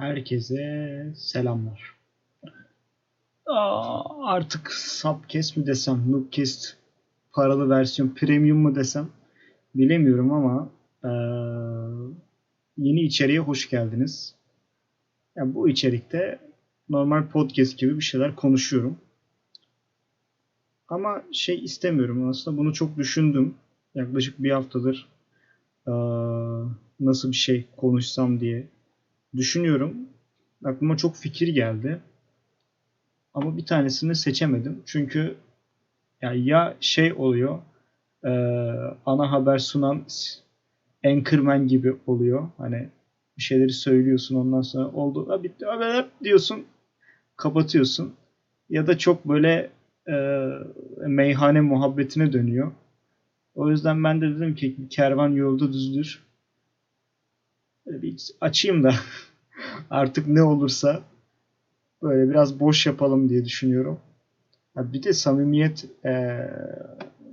Herkese selamlar. Aa, artık Subcast mi desem, Noobcast paralı versiyon premium mu desem bilemiyorum ama ee, yeni içeriğe hoş geldiniz. Yani bu içerikte normal podcast gibi bir şeyler konuşuyorum. Ama şey istemiyorum aslında bunu çok düşündüm. Yaklaşık bir haftadır ee, nasıl bir şey konuşsam diye düşünüyorum. Aklıma çok fikir geldi. Ama bir tanesini seçemedim. Çünkü ya, ya şey oluyor e, ana haber sunan Anchorman gibi oluyor. Hani bir şeyleri söylüyorsun ondan sonra oldu ha bitti haber diyorsun kapatıyorsun. Ya da çok böyle e, meyhane muhabbetine dönüyor. O yüzden ben de dedim ki kervan yolda düzdür. Bir açayım da artık ne olursa böyle biraz boş yapalım diye düşünüyorum. bir de samimiyet e,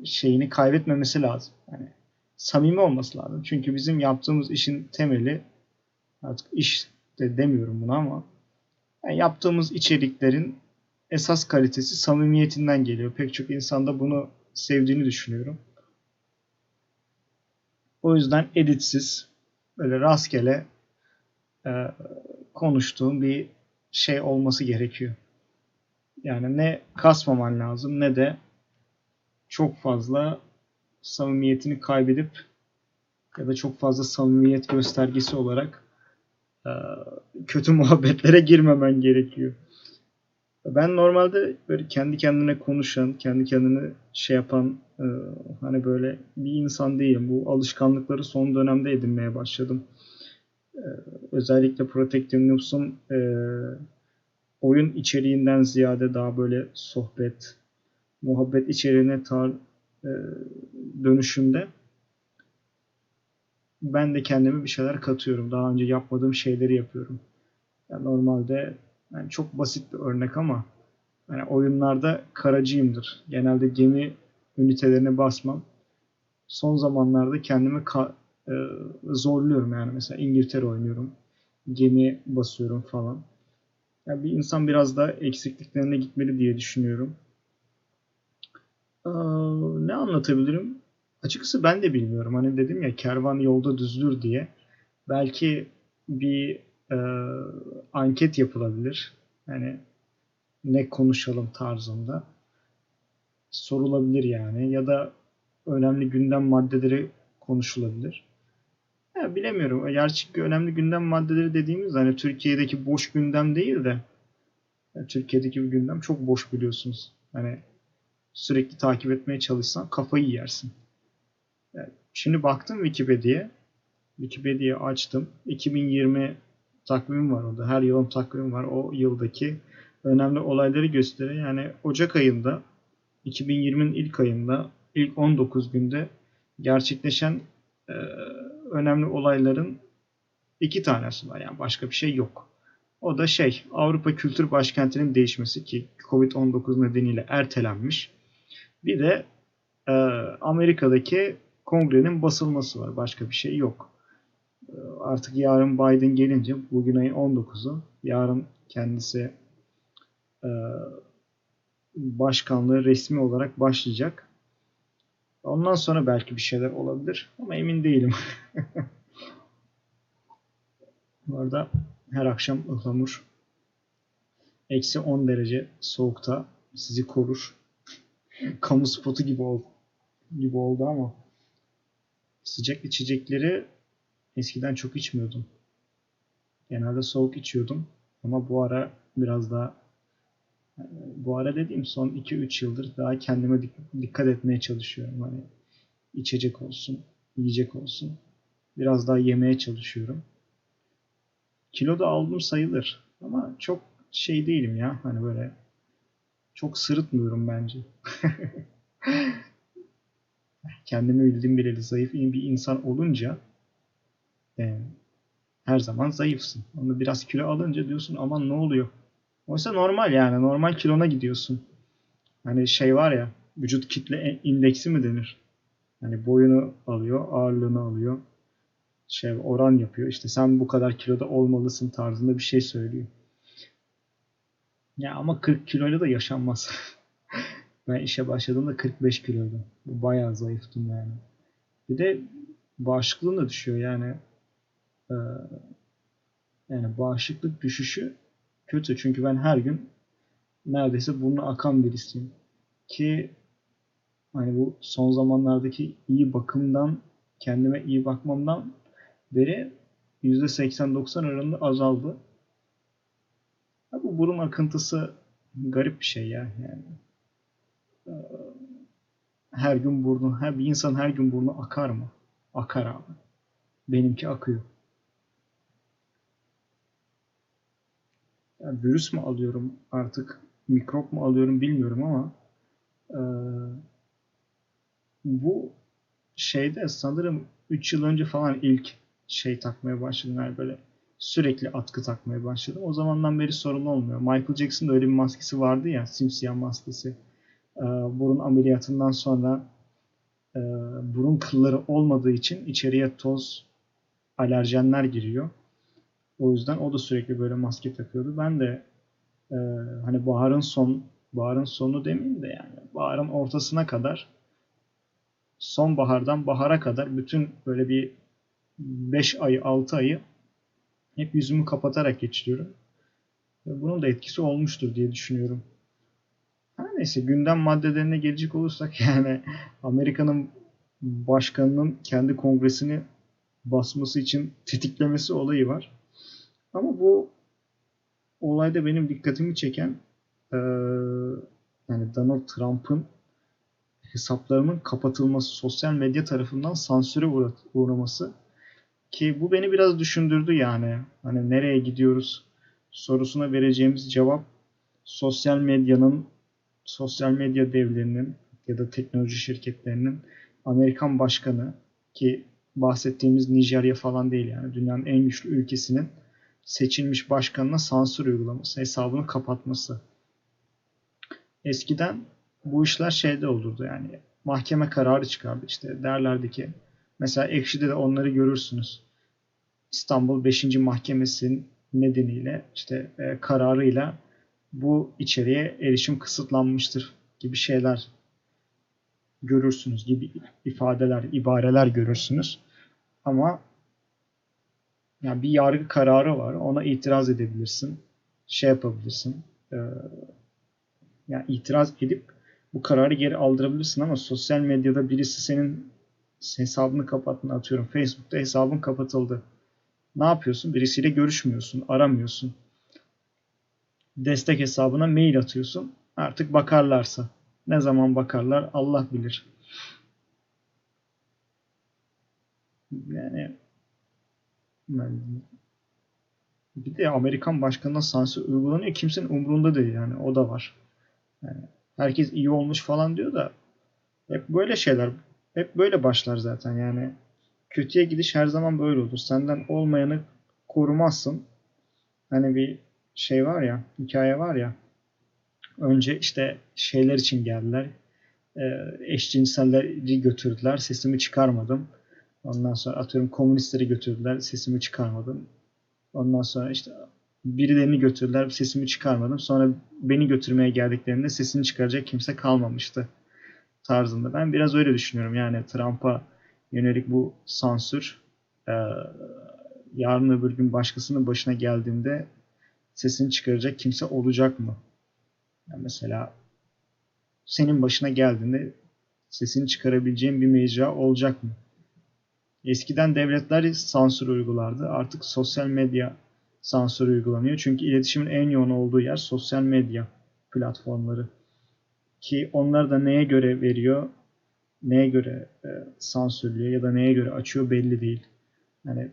şeyini kaybetmemesi lazım. Yani samimi olması lazım. Çünkü bizim yaptığımız işin temeli artık iş de demiyorum bunu ama yani yaptığımız içeriklerin esas kalitesi samimiyetinden geliyor. Pek çok insanda bunu sevdiğini düşünüyorum. O yüzden editsiz, böyle rastgele e, konuştuğum bir şey olması gerekiyor. Yani ne kasmaman lazım ne de çok fazla samimiyetini kaybedip ya da çok fazla samimiyet göstergesi olarak e, kötü muhabbetlere girmemen gerekiyor. Ben normalde böyle kendi kendine konuşan, kendi kendine şey yapan e, hani böyle bir insan değilim. Bu alışkanlıkları son dönemde edinmeye başladım. E, özellikle Protective Noobs'un e, oyun içeriğinden ziyade daha böyle sohbet, muhabbet içeriğine tar e, dönüşümde ben de kendime bir şeyler katıyorum. Daha önce yapmadığım şeyleri yapıyorum. Yani normalde yani çok basit bir örnek ama yani oyunlarda karacıyımdır. Genelde gemi ünitelerine basmam. Son zamanlarda kendimi ka- e, zorluyorum yani mesela İngiltere oynuyorum. Gemi basıyorum falan. Yani bir insan biraz daha eksikliklerine gitmeli diye düşünüyorum. Ee, ne anlatabilirim? Açıkçası ben de bilmiyorum. Hani dedim ya kervan yolda düzdür diye. Belki bir e, anket yapılabilir. Yani ne konuşalım tarzında. Sorulabilir yani. Ya da önemli gündem maddeleri konuşulabilir. Ya bilemiyorum. Gerçek önemli gündem maddeleri dediğimiz hani Türkiye'deki boş gündem değil de Türkiye'deki bir gündem çok boş biliyorsunuz. Hani sürekli takip etmeye çalışsan kafayı yersin. Yani şimdi baktım Wikipedia'ya. Wikipedia açtım. 2020 takvim var orada. Her yılın takvim var. O yıldaki önemli olayları gösteriyor. Yani Ocak ayında 2020'nin ilk ayında ilk 19 günde gerçekleşen e, önemli olayların iki tanesi var. Yani başka bir şey yok. O da şey Avrupa Kültür Başkenti'nin değişmesi ki Covid-19 nedeniyle ertelenmiş. Bir de e, Amerika'daki kongrenin basılması var. Başka bir şey yok. Artık yarın Biden gelince bugün ayın 19'u yarın kendisi e, başkanlığı resmi olarak başlayacak. Ondan sonra belki bir şeyler olabilir ama emin değilim. Bu arada her akşam ıhlamur eksi 10 derece soğukta sizi korur. Kamu spotu gibi oldu, gibi oldu ama sıcak içecekleri eskiden çok içmiyordum. Genelde soğuk içiyordum ama bu ara biraz daha bu ara dediğim son 2-3 yıldır daha kendime dikkat etmeye çalışıyorum. Hani içecek olsun, yiyecek olsun. Biraz daha yemeye çalışıyorum. Kilo da aldım sayılır. Ama çok şey değilim ya. Hani böyle çok sırıtmıyorum bence. Kendimi bildiğim bileli zayıf bir insan olunca e, her zaman zayıfsın. Onu biraz kilo alınca diyorsun aman ne oluyor? Oysa normal yani. Normal kilona gidiyorsun. Hani şey var ya vücut kitle indeksi mi denir? Hani boyunu alıyor, ağırlığını alıyor. şey oran yapıyor. İşte sen bu kadar kiloda olmalısın tarzında bir şey söylüyor. Ya ama 40 kiloyla da yaşanmaz. ben işe başladığımda 45 kiloydum. Bayağı zayıftım yani. Bir de bağışıklığın da düşüyor yani. Ee, yani bağışıklık düşüşü kötü. Çünkü ben her gün neredeyse burnu akan birisiyim. Ki hani bu son zamanlardaki iyi bakımdan kendime iyi bakmamdan beri %80-90 oranında azaldı. Ya bu burun akıntısı garip bir şey ya yani. Ee, her gün burnu, her bir insan her gün burnu akar mı? Akar abi. Benimki akıyor. Yani virüs mü alıyorum artık, mikrop mu alıyorum bilmiyorum ama e, bu şeyde sanırım 3 yıl önce falan ilk şey takmaya başladım. Yani böyle sürekli atkı takmaya başladım. O zamandan beri sorun olmuyor. Michael Jackson'da öyle bir maskesi vardı ya, simsiyah maskesi. Ee, burun ameliyatından sonra e, burun kılları olmadığı için içeriye toz, alerjenler giriyor. O yüzden o da sürekli böyle maske takıyordu. Ben de e, hani baharın son baharın sonu demeyeyim de yani baharın ortasına kadar sonbahardan bahara kadar bütün böyle bir 5 ayı 6 ayı hep yüzümü kapatarak geçiriyorum. Bunun da etkisi olmuştur diye düşünüyorum. Her neyse gündem maddelerine gelecek olursak yani Amerika'nın başkanının kendi kongresini basması için tetiklemesi olayı var. Ama bu olayda benim dikkatimi çeken ee, yani Donald Trump'ın hesaplarının kapatılması, sosyal medya tarafından sansüre uğraması ki bu beni biraz düşündürdü yani. Hani nereye gidiyoruz sorusuna vereceğimiz cevap sosyal medyanın, sosyal medya devlerinin ya da teknoloji şirketlerinin Amerikan başkanı ki bahsettiğimiz Nijerya falan değil yani dünyanın en güçlü ülkesinin seçilmiş başkanına sansür uygulaması, hesabını kapatması. Eskiden bu işler şeyde olurdu yani mahkeme kararı çıkardı işte derlerdi ki mesela Ekşi'de de onları görürsünüz. İstanbul 5. Mahkemesi'nin nedeniyle işte e, kararıyla bu içeriye erişim kısıtlanmıştır gibi şeyler görürsünüz gibi ifadeler, ibareler görürsünüz. Ama yani bir yargı kararı var. Ona itiraz edebilirsin. Şey yapabilirsin. E, yani itiraz edip bu kararı geri aldırabilirsin ama sosyal medyada birisi senin hesabını kapattığını atıyorum. Facebook'ta hesabın kapatıldı. Ne yapıyorsun? Birisiyle görüşmüyorsun, aramıyorsun. Destek hesabına mail atıyorsun. Artık bakarlarsa. Ne zaman bakarlar Allah bilir. Yani bir de Amerikan başkanına sansür uygulanıyor. Kimsenin umurunda değil yani. O da var. Yani herkes iyi olmuş falan diyor da hep böyle şeyler hep böyle başlar zaten yani kötüye gidiş her zaman böyle olur. Senden olmayanı korumazsın. Hani bir şey var ya, hikaye var ya. Önce işte şeyler için geldiler. E, eşcinselleri götürdüler. Sesimi çıkarmadım. Ondan sonra atıyorum komünistleri götürdüler. Sesimi çıkarmadım. Ondan sonra işte birilerini götürdüler. Sesimi çıkarmadım. Sonra beni götürmeye geldiklerinde sesini çıkaracak kimse kalmamıştı tarzında. Ben biraz öyle düşünüyorum. Yani Trump'a yönelik bu sansür e, yarın öbür gün başkasının başına geldiğinde sesini çıkaracak kimse olacak mı? Yani mesela senin başına geldiğinde sesini çıkarabileceğin bir mecra olacak mı? Eskiden devletler sansür uygulardı. Artık sosyal medya sansür uygulanıyor. Çünkü iletişimin en yoğun olduğu yer sosyal medya platformları. Ki onlar da neye göre veriyor, neye göre e, sansürlüyor ya da neye göre açıyor belli değil. Yani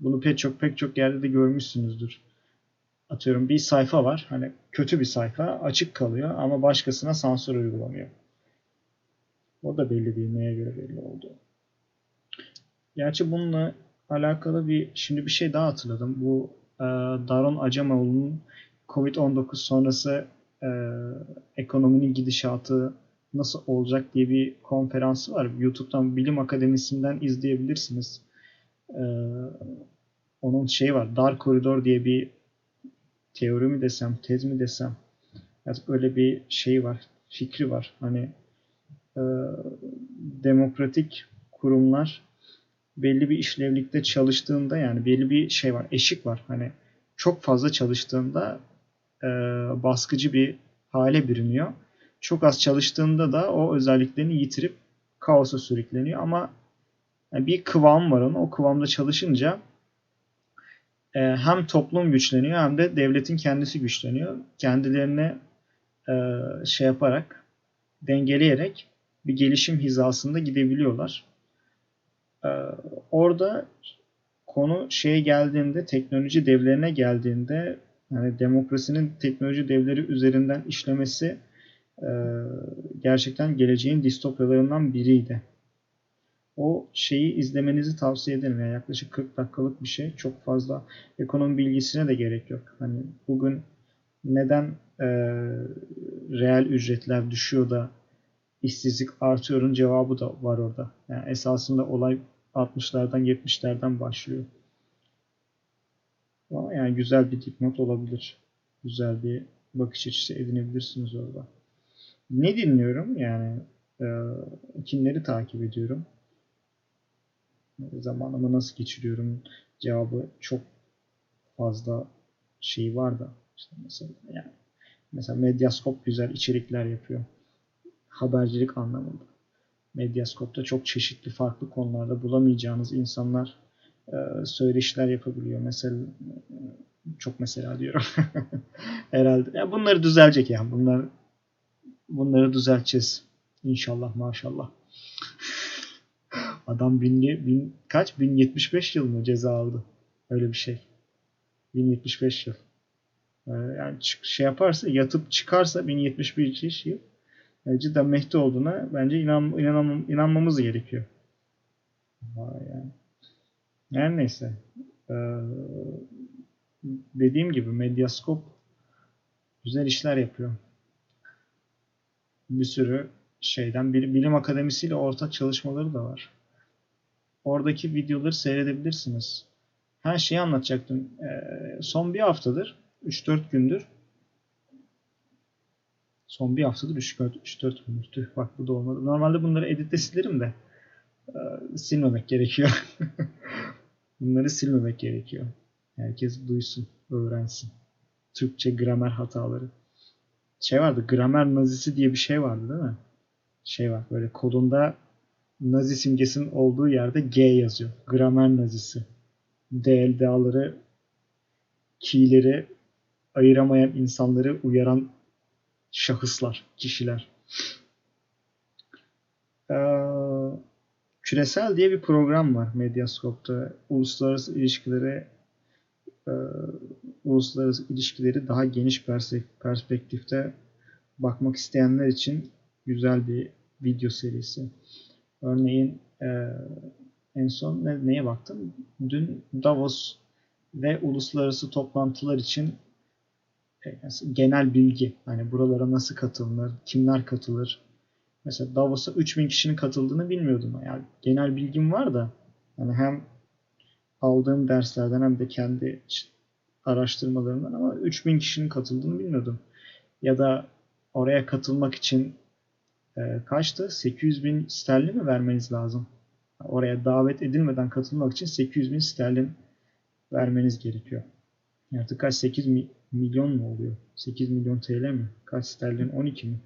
bunu pek çok pek çok yerde de görmüşsünüzdür. Atıyorum bir sayfa var. Hani kötü bir sayfa açık kalıyor ama başkasına sansür uygulanıyor. O da belli değil neye göre belli oldu. Gerçi bununla alakalı bir şimdi bir şey daha hatırladım. Bu e, Daron Acemoğlu'nun Covid-19 sonrası e, ekonominin gidişatı nasıl olacak diye bir konferansı var. YouTube'dan Bilim Akademisi'nden izleyebilirsiniz. e, onun şey var. Dar koridor diye bir teori mi desem, tez mi desem artık öyle bir şey var, fikri var. Hani e, demokratik kurumlar belli bir işlevlikte çalıştığında yani belli bir şey var, eşik var. Hani çok fazla çalıştığında e, baskıcı bir hale bürünüyor. Çok az çalıştığında da o özelliklerini yitirip kaosa sürükleniyor ama yani bir kıvam var onun. O kıvamda çalışınca e, hem toplum güçleniyor hem de devletin kendisi güçleniyor. Kendilerine e, şey yaparak dengeleyerek bir gelişim hizasında gidebiliyorlar. E, orada konu şeye geldiğinde, teknoloji devlerine geldiğinde yani demokrasinin teknoloji devleri üzerinden işlemesi e, gerçekten geleceğin distopyalarından biriydi. O şeyi izlemenizi tavsiye ederim. Yani yaklaşık 40 dakikalık bir şey. Çok fazla ekonomi bilgisine de gerek yok. Hani bugün neden e, reel ücretler düşüyor da işsizlik artıyorun cevabı da var orada. Yani esasında olay 60'lardan 70'lerden başlıyor. Ama yani güzel bir dipnot olabilir. Güzel bir bakış açısı edinebilirsiniz orada. Ne dinliyorum? Yani e, kimleri takip ediyorum? Zamanımı nasıl geçiriyorum? Cevabı çok fazla şey var da. İşte mesela yani mesela Medyaskop güzel içerikler yapıyor. Habercilik anlamında. Medyaskop'ta çok çeşitli farklı konularda bulamayacağınız insanlar e, söyleşiler yapabiliyor. Mesela çok mesela diyorum. Herhalde. Ya bunları düzelecek ya. Bunlar bunları düzelteceğiz. İnşallah maşallah. Adam bin, bin kaç? 1075 yıl mı ceza aldı? Öyle bir şey. 1075 yıl. Ee, yani şey yaparsa yatıp çıkarsa 1075 yıl yani cidden Mehdi olduğuna bence inan, inanmam, inanmamız gerekiyor. Yani. Her neyse. Ee, dediğim gibi Medyaskop güzel işler yapıyor. Bir sürü şeyden bir bilim akademisiyle ortak çalışmaları da var. Oradaki videoları seyredebilirsiniz. Her şeyi anlatacaktım. Ee, son bir haftadır, 3-4 gündür son bir haftadır 3-4 gündür. Tüh bak bu da olmadı. Normalde bunları editte silerim de e, silmemek gerekiyor. Bunları silmemek gerekiyor. Herkes duysun, öğrensin. Türkçe gramer hataları. Şey vardı, gramer nazisi diye bir şey vardı değil mi? Şey var, böyle kodunda nazi simgesinin olduğu yerde G yazıyor. Gramer nazisi. DLDA'ları, key'leri ayıramayan insanları uyaran şahıslar, kişiler. Ee, Küresel diye bir program var Medyascope'da. Uluslararası ilişkileri e, uluslararası ilişkileri daha geniş perspektifte bakmak isteyenler için güzel bir video serisi. Örneğin e, en son ne, neye baktım? Dün Davos ve uluslararası toplantılar için genel bilgi. Hani buralara nasıl katılır, kimler katılır, Mesela Davos'a 3000 kişinin katıldığını bilmiyordum. Yani genel bilgim var da yani hem aldığım derslerden hem de kendi araştırmalarımdan ama 3000 kişinin katıldığını bilmiyordum. Ya da oraya katılmak için e, kaçtı? 800 bin sterlin mi vermeniz lazım? Oraya davet edilmeden katılmak için 800 bin sterlin vermeniz gerekiyor. Artık kaç? 8 milyon mu oluyor? 8 milyon TL mi? Kaç sterlin? 12 mi?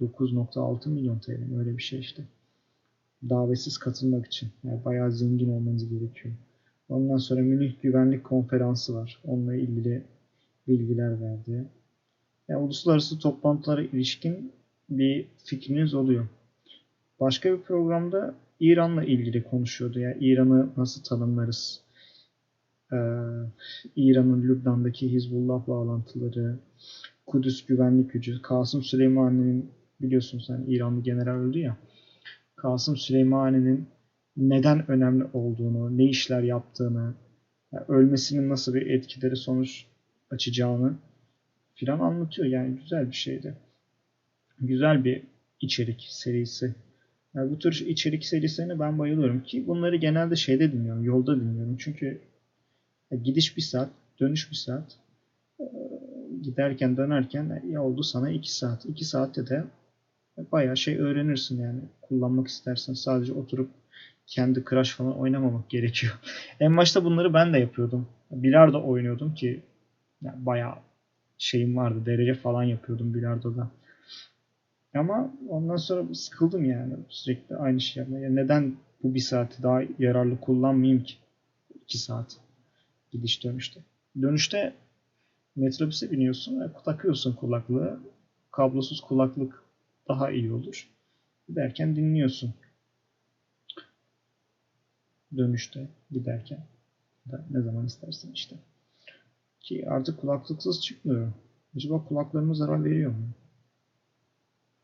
9.6 milyon TL öyle bir şey işte. Davetsiz katılmak için. Yani bayağı zengin olmanız gerekiyor. Ondan sonra Münih Güvenlik Konferansı var. Onunla ilgili bilgiler verdi. Yani uluslararası toplantılara ilişkin bir fikriniz oluyor. Başka bir programda İran'la ilgili konuşuyordu. Yani İran'ı nasıl tanımlarız? Ee, İran'ın Lübnan'daki Hizbullah bağlantıları, Kudüs Güvenlik Gücü, Kasım Süleymani'nin biliyorsun sen İranlı general öldü ya. Kasım Süleymani'nin neden önemli olduğunu, ne işler yaptığını, yani ölmesinin nasıl bir etkileri sonuç açacağını filan anlatıyor. Yani güzel bir şeydi. Güzel bir içerik serisi. Yani bu tür içerik serilerine ben bayılıyorum ki bunları genelde şeyde dinliyorum, yolda dinliyorum. Çünkü gidiş bir saat, dönüş bir saat. Ee, giderken dönerken ya oldu sana 2 saat. 2 saatte de bayağı şey öğrenirsin yani. Kullanmak istersen sadece oturup kendi Crash falan oynamamak gerekiyor. en başta bunları ben de yapıyordum. Bilardo oynuyordum ki yani bayağı şeyim vardı. Derece falan yapıyordum bilardoda. Ama ondan sonra sıkıldım yani sürekli aynı şey yapmaya. Neden bu bir saati daha yararlı kullanmayayım ki? 2 saat gidiş dönüşte. Dönüşte metrobüse biniyorsun ve takıyorsun kulaklığı. Kablosuz kulaklık daha iyi olur. Giderken dinliyorsun. Dönüşte giderken. Da ne zaman istersen işte. Ki artık kulaklıksız çıkmıyorum. Acaba kulaklarıma zarar veriyor mu?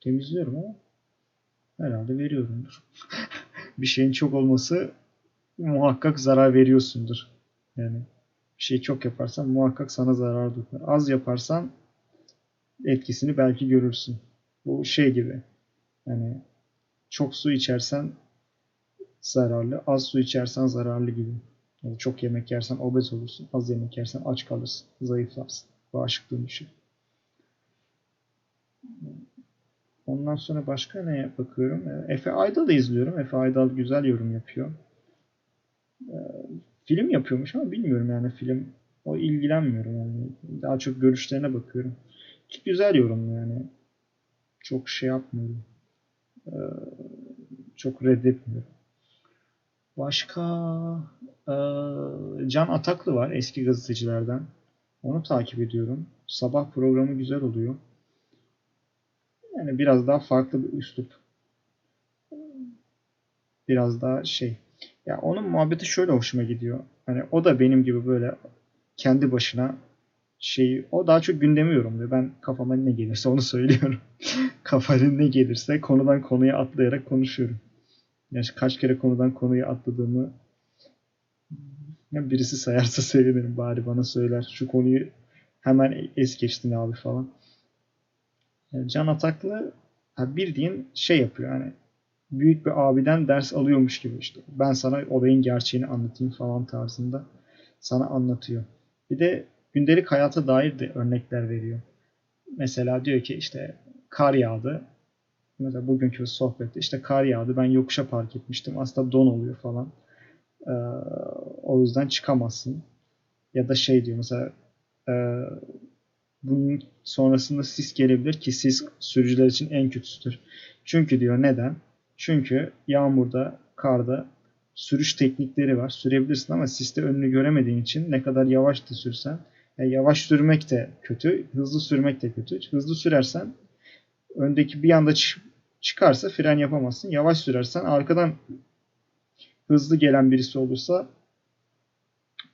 Temizliyorum ama herhalde veriyorumdur. bir şeyin çok olması muhakkak zarar veriyorsundur. Yani bir şey çok yaparsan muhakkak sana zarar dokar. Az yaparsan etkisini belki görürsün. Bu şey gibi. Yani çok su içersen zararlı, az su içersen zararlı gibi. Yani çok yemek yersen obez olursun, az yemek yersen aç kalırsın, zayıflarsın, bağışıklığın düşür. Ondan sonra başka ne bakıyorum? E, Efe Aydal da izliyorum. Efe Aydal güzel yorum yapıyor. E, film yapıyormuş ama bilmiyorum yani film. O ilgilenmiyorum yani. Daha çok görüşlerine bakıyorum. Ki güzel yorum yani. Çok şey yapmıyorum. E, çok reddetmiyorum. Başka Can Ataklı var eski gazetecilerden. Onu takip ediyorum. Sabah programı güzel oluyor. Yani biraz daha farklı bir üslup. Biraz daha şey. Ya onun muhabbeti şöyle hoşuma gidiyor. Hani o da benim gibi böyle kendi başına şey o daha çok gündemi yorumluyor. Ben kafama ne gelirse onu söylüyorum. Kafama ne gelirse konudan konuya atlayarak konuşuyorum. Yani kaç kere konudan konuya atladığımı birisi sayarsa sevinirim bari bana söyler. Şu konuyu hemen es geçtin abi falan. Can Ataklı bildiğin şey yapıyor yani büyük bir abiden ders alıyormuş gibi işte. Ben sana olayın gerçeğini anlatayım falan tarzında sana anlatıyor. Bir de gündelik hayata dair de örnekler veriyor. Mesela diyor ki işte kar yağdı. Mesela bugünkü sohbette işte kar yağdı. Ben yokuşa park etmiştim. Aslında don oluyor falan. Ee, o yüzden çıkamazsın. Ya da şey diyor mesela e, bunun sonrasında sis gelebilir ki sis sürücüler için en kötüsüdür. Çünkü diyor neden? Çünkü yağmurda, karda sürüş teknikleri var. Sürebilirsin ama siste önünü göremediğin için ne kadar yavaş da sürsen yani yavaş sürmek de kötü, hızlı sürmek de kötü. Hızlı sürersen öndeki bir anda çıkarsa fren yapamazsın. Yavaş sürersen arkadan hızlı gelen birisi olursa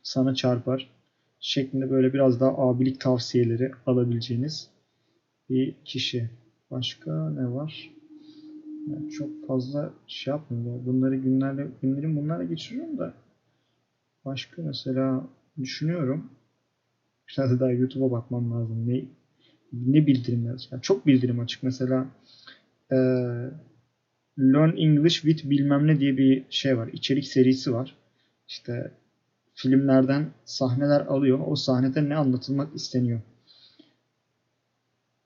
sana çarpar şeklinde böyle biraz daha abilik tavsiyeleri alabileceğiniz bir kişi. Başka ne var? Yani çok fazla şey yapmıyorum. Bunları günlerle günlerim bunlarla geçiriyorum da başka mesela düşünüyorum. Biraz daha YouTube'a bakmam lazım. Ne ne bildirimler? Yani çok bildirim açık. Mesela e, Learn English with bilmem ne diye bir şey var. İçerik serisi var. İşte filmlerden sahneler alıyor. O sahnede ne anlatılmak isteniyor.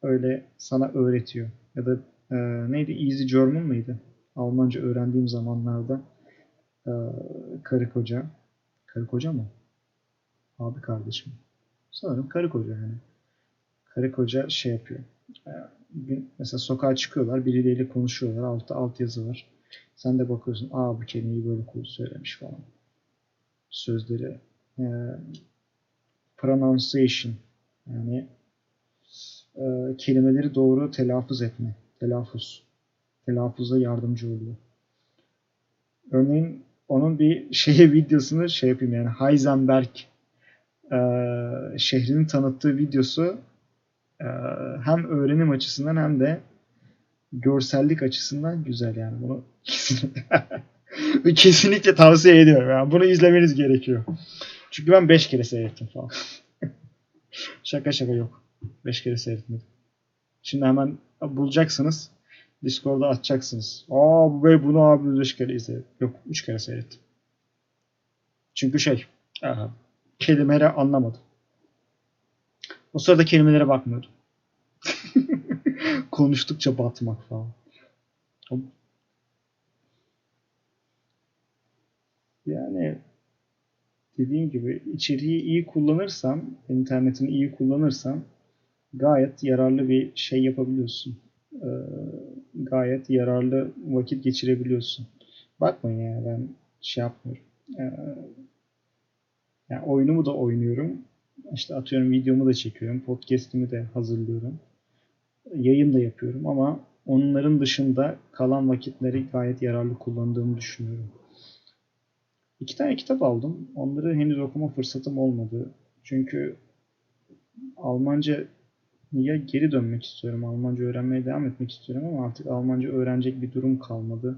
Öyle sana öğretiyor. Ya da e, neydi? Easy German mıydı? Almanca öğrendiğim zamanlarda e, karı koca. Karı koca mı? Abi kardeşim. Sanırım karı koca yani. Karı koca şey yapıyor. E, mesela sokağa çıkıyorlar. Birileriyle konuşuyorlar. Altta alt yazı var. Sen de bakıyorsun. Aa bu kelimeyi böyle söylemiş falan sözleri. E, pronunciation yani e, kelimeleri doğru telaffuz etme. Telaffuz. Telaffuza yardımcı oluyor. Örneğin onun bir şeye videosunu şey yapayım yani Heisenberg e, şehrinin tanıttığı videosu e, hem öğrenim açısından hem de görsellik açısından güzel yani bunu Kesinlikle tavsiye ediyorum. Yani bunu izlemeniz gerekiyor. Çünkü ben 5 kere seyrettim falan. şaka şaka yok. 5 kere seyretmedim. Şimdi hemen bulacaksınız. Discord'da atacaksınız. Aa bu ve bunu abi 5 kere izledim. Yok 3 kere seyrettim. Çünkü şey aha, kelimeleri anlamadım. O sırada kelimelere bakmıyordum. Konuştukça batmak falan. Yani dediğim gibi içeriği iyi kullanırsan, internetini iyi kullanırsan gayet yararlı bir şey yapabiliyorsun. Ee, gayet yararlı vakit geçirebiliyorsun. Bakmayın yani ben şey yapmıyorum. Ee, yani oyunumu da oynuyorum. İşte atıyorum videomu da çekiyorum. Podcast'imi de hazırlıyorum. Yayın da yapıyorum ama onların dışında kalan vakitleri gayet yararlı kullandığımı düşünüyorum. İki tane kitap aldım. Onları henüz okuma fırsatım olmadı. Çünkü Almanca ya geri dönmek istiyorum. Almanca öğrenmeye devam etmek istiyorum ama artık Almanca öğrenecek bir durum kalmadı.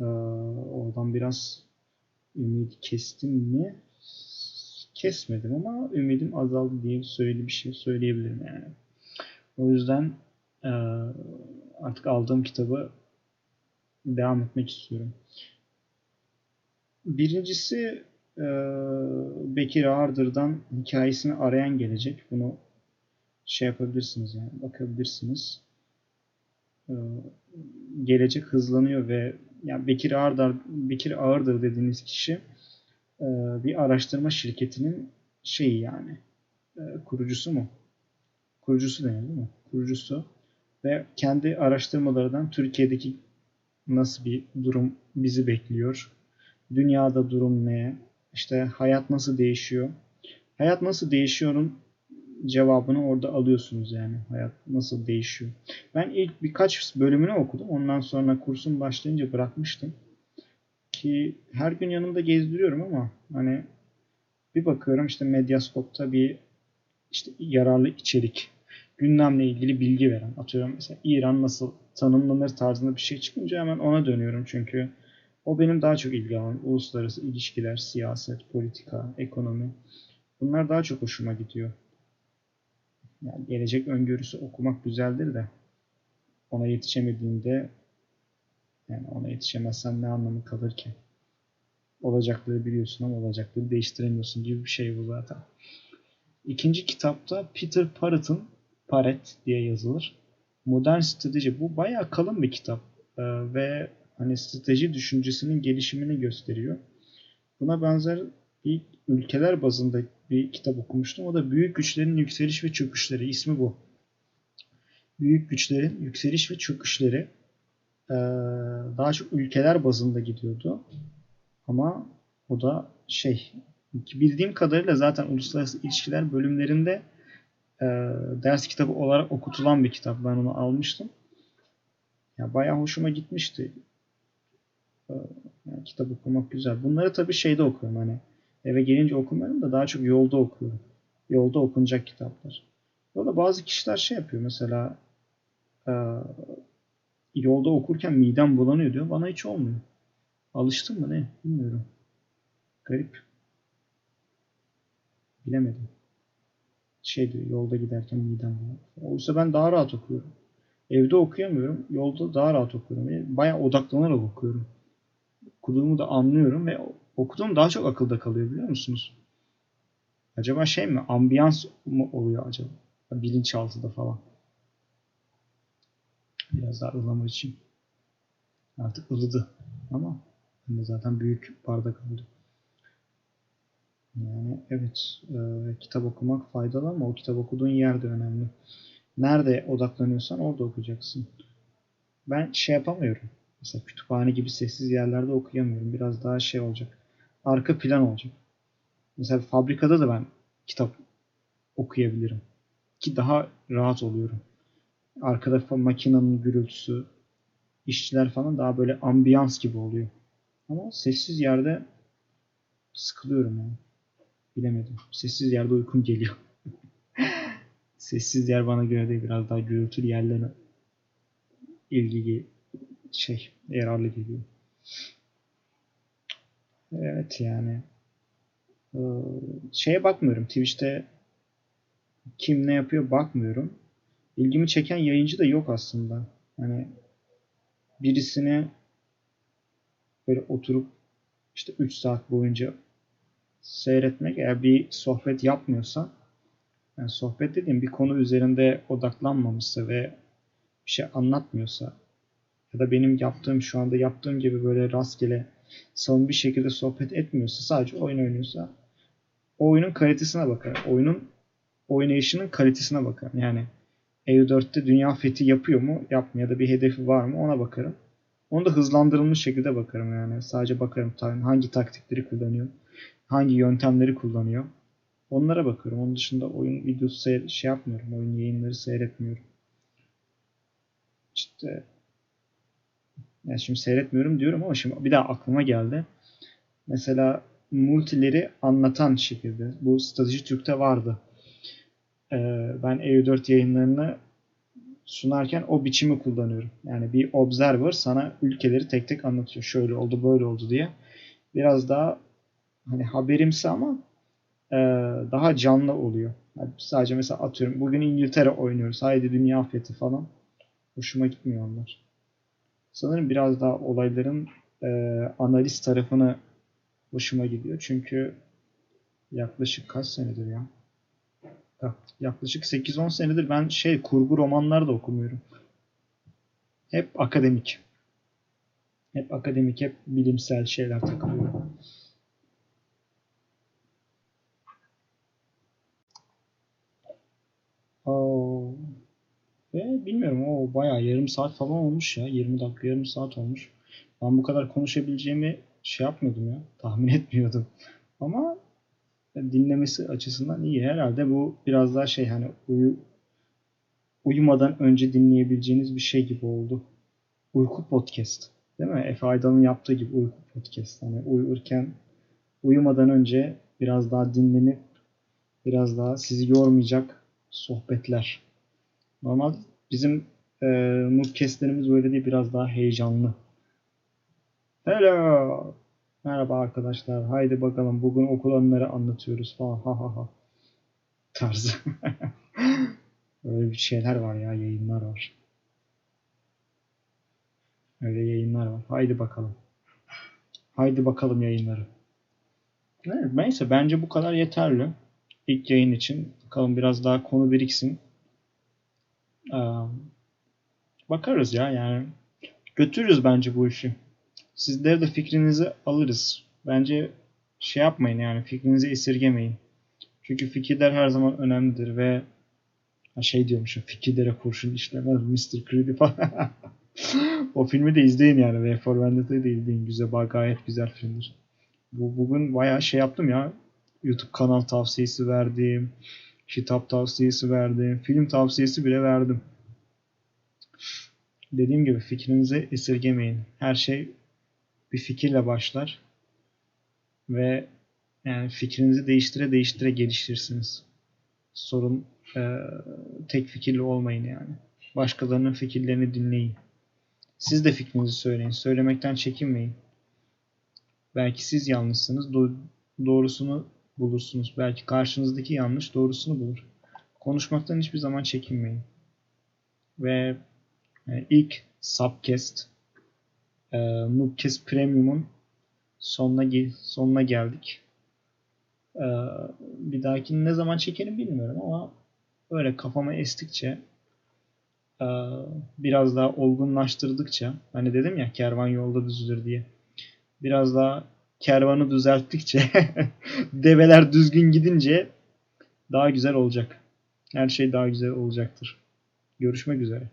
Ee, oradan biraz ümidi kestim mi? Kesmedim ama ümidim azaldı diye söyle bir şey söyleyebilirim yani. O yüzden e, artık aldığım kitabı devam etmek istiyorum. Birincisi e, Bekir Ardır'dan hikayesini arayan gelecek. Bunu şey yapabilirsiniz yani bakabilirsiniz. E, gelecek hızlanıyor ve yani Bekir Ağırdır, Bekir Ağırdır dediğiniz kişi e, bir araştırma şirketinin şeyi yani e, kurucusu mu? Kurucusu denir değil mi? Kurucusu ve kendi araştırmalarından Türkiye'deki nasıl bir durum bizi bekliyor? Dünyada durum ne? İşte hayat nasıl değişiyor? Hayat nasıl değişiyor'un cevabını orada alıyorsunuz yani. Hayat nasıl değişiyor. Ben ilk birkaç bölümünü okudum. Ondan sonra kursum başlayınca bırakmıştım. Ki her gün yanımda gezdiriyorum ama hani bir bakıyorum işte Medyascope'ta bir işte yararlı içerik, gündemle ilgili bilgi veren, atıyorum mesela İran nasıl tanımlanır tarzında bir şey çıkınca hemen ona dönüyorum çünkü o benim daha çok ilgi alanım. Uluslararası ilişkiler, siyaset, politika, ekonomi. Bunlar daha çok hoşuma gidiyor. Yani gelecek öngörüsü okumak güzeldir de ona yetişemediğinde yani ona yetişemezsen ne anlamı kalır ki? Olacakları biliyorsun ama olacakları değiştiremiyorsun gibi bir şey bu zaten. İkinci kitapta Peter Parrott'ın Paret diye yazılır. Modern Strateji. Bu bayağı kalın bir kitap. Ee, ve hani strateji düşüncesinin gelişimini gösteriyor. Buna benzer bir ülkeler bazında bir kitap okumuştum. O da Büyük Güçlerin Yükseliş ve Çöküşleri. İsmi bu. Büyük Güçlerin Yükseliş ve Çöküşleri. Ee, daha çok ülkeler bazında gidiyordu. Ama o da şey bildiğim kadarıyla zaten uluslararası ilişkiler bölümlerinde e, ders kitabı olarak okutulan bir kitap. Ben onu almıştım. Ya bayağı hoşuma gitmişti. Ee, yani kitap okumak güzel. Bunları tabii şeyde okuyorum hani eve gelince okumuyorum da daha çok yolda okuyorum. Yolda okunacak kitaplar. Yolda bazı kişiler şey yapıyor mesela e, yolda okurken midem bulanıyor diyor. Bana hiç olmuyor. Alıştım mı ne? Bilmiyorum. Garip. Bilemedim. Şey diyor yolda giderken midem bulanıyor. Oysa ben daha rahat okuyorum. Evde okuyamıyorum. Yolda daha rahat okuyorum. Yani bayağı odaklanarak okuyorum okuduğumu da anlıyorum ve okuduğum daha çok akılda kalıyor biliyor musunuz? Acaba şey mi? Ambiyans mı oluyor acaba? Bilinçaltıda falan. Biraz daha ılama için. Artık ılıdı. Ama ben de zaten büyük bardak aldım. Yani evet e, kitap okumak faydalı ama o kitap okuduğun yer de önemli. Nerede odaklanıyorsan orada okuyacaksın. Ben şey yapamıyorum. Mesela kütüphane gibi sessiz yerlerde okuyamıyorum. Biraz daha şey olacak. Arka plan olacak. Mesela fabrikada da ben kitap okuyabilirim. Ki daha rahat oluyorum. Arkada makinenin gürültüsü, işçiler falan daha böyle ambiyans gibi oluyor. Ama sessiz yerde sıkılıyorum yani. Bilemedim. Sessiz yerde uykum geliyor. sessiz yer bana göre değil. Biraz daha gürültülü yerlere ilgi şey yararlı geliyor. Evet yani ee, şeye bakmıyorum. Twitch'te kim ne yapıyor bakmıyorum. İlgimi çeken yayıncı da yok aslında. Hani birisini böyle oturup işte 3 saat boyunca seyretmek eğer bir sohbet yapmıyorsa yani sohbet dediğim bir konu üzerinde odaklanmamışsa ve bir şey anlatmıyorsa ya da benim yaptığım şu anda yaptığım gibi böyle rastgele samimi bir şekilde sohbet etmiyorsa sadece oyun oynuyorsa o oyunun kalitesine bakar. Oyunun oynayışının kalitesine bakar. Yani EU4'te dünya fethi yapıyor mu? Yapmıyor ya da bir hedefi var mı? Ona bakarım. Onu da hızlandırılmış şekilde bakarım yani. Sadece bakarım hangi taktikleri kullanıyor, hangi yöntemleri kullanıyor. Onlara bakıyorum. Onun dışında oyun videosu seyir, şey yapmıyorum. Oyun yayınları seyretmiyorum. İşte yani şimdi seyretmiyorum diyorum ama şimdi bir daha aklıma geldi. Mesela multileri anlatan şekilde. Bu strateji Türk'te vardı. Ee, ben EU4 yayınlarını sunarken o biçimi kullanıyorum. Yani bir observer sana ülkeleri tek tek anlatıyor. Şöyle oldu, böyle oldu diye. Biraz daha hani haberimsi ama e, daha canlı oluyor. Yani sadece mesela atıyorum bugün İngiltere oynuyoruz. Haydi dünya fethi falan. Hoşuma gitmiyor onlar. Sanırım biraz daha olayların e, analiz tarafını hoşuma gidiyor. Çünkü yaklaşık kaç senedir ya? Yaklaşık 8-10 senedir ben şey kurgu romanlar da okumuyorum. Hep akademik. Hep akademik, hep bilimsel şeyler takılıyorum. Oo. Ve bilmiyorum o bayağı yarım saat falan olmuş ya. 20 dakika yarım saat olmuş. Ben bu kadar konuşabileceğimi şey yapmıyordum ya. Tahmin etmiyordum. Ama dinlemesi açısından iyi. Herhalde bu biraz daha şey hani uyu, uyumadan önce dinleyebileceğiniz bir şey gibi oldu. Uyku podcast. Değil mi? Efe Aydal'ın yaptığı gibi uyku podcast. Hani uyurken uyumadan önce biraz daha dinlenip biraz daha sizi yormayacak sohbetler. Normal bizim e, moodcastlerimiz böyle değil biraz daha heyecanlı. Hello. Merhaba arkadaşlar. Haydi bakalım bugün okul anıları anlatıyoruz falan. Ha ha ha. Tarzı. Öyle bir şeyler var ya yayınlar var. Öyle yayınlar var. Haydi bakalım. Haydi bakalım yayınları. Neyse bence bu kadar yeterli. İlk yayın için. Bakalım biraz daha konu biriksin. Bakarız ya yani. Götürürüz bence bu işi. Sizlere de fikrinizi alırız. Bence şey yapmayın yani fikrinizi esirgemeyin. Çünkü fikirler her zaman önemlidir ve şey diyormuşum fikirlere kurşun işlemez Mr. Creedy falan. o filmi de izleyin yani. V for Vendetta'yı da izleyin. Güzel, gayet güzel filmdir. Bu, bugün bayağı şey yaptım ya. YouTube kanal tavsiyesi verdim. Kitap tavsiyesi verdim. Film tavsiyesi bile verdim. Dediğim gibi fikrinizi esirgemeyin. Her şey bir fikirle başlar ve yani fikrinizi değiştire değiştire geliştirirsiniz. Sorun e, tek fikirli olmayın yani. Başkalarının fikirlerini dinleyin. Siz de fikrinizi söyleyin. Söylemekten çekinmeyin. Belki siz yanlışsınız. Do- doğrusunu bulursunuz. Belki karşınızdaki yanlış doğrusunu bulur. Konuşmaktan hiçbir zaman çekinmeyin. Ve ilk subcast e, Noobcast Premium'un sonuna, sonuna geldik. E, bir dahakini ne zaman çekerim bilmiyorum ama öyle kafama estikçe e, biraz daha olgunlaştırdıkça hani dedim ya kervan yolda düzülür diye biraz daha kervanı düzelttikçe develer düzgün gidince daha güzel olacak. Her şey daha güzel olacaktır. Görüşmek üzere.